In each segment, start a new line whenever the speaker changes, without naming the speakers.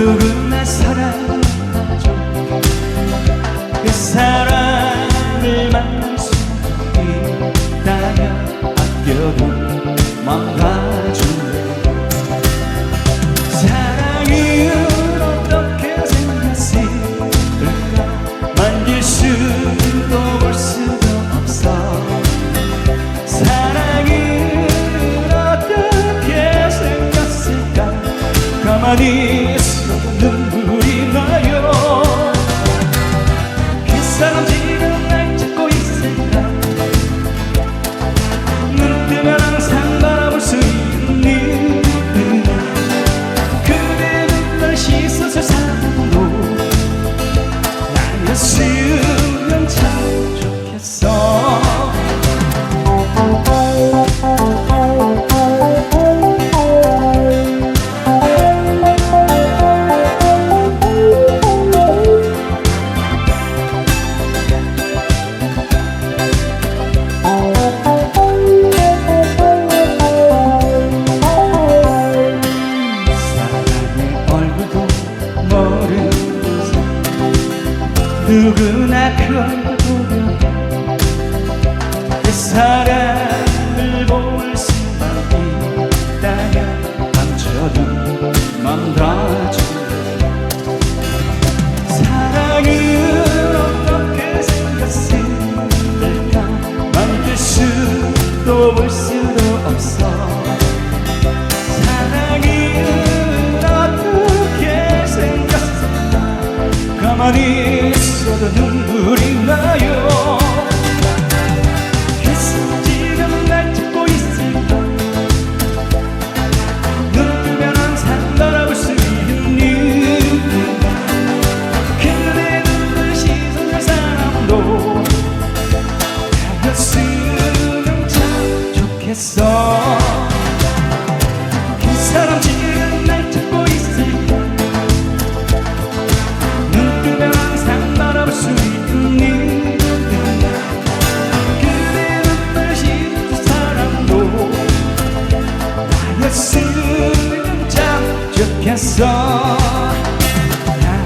누군 나 사랑하죠. 그 사랑을 만날 수 있다면 아껴도 망가줄래 사랑이 어떻게 생겼을까? 만질 수도 올 수도 없어. 사랑이 어떻게 생겼을까? 가만히 assim. 누구나 그걸 보면 내 사랑 가만히 있어도 눈물이 나요.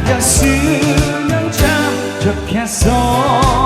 가슴은 잠적해서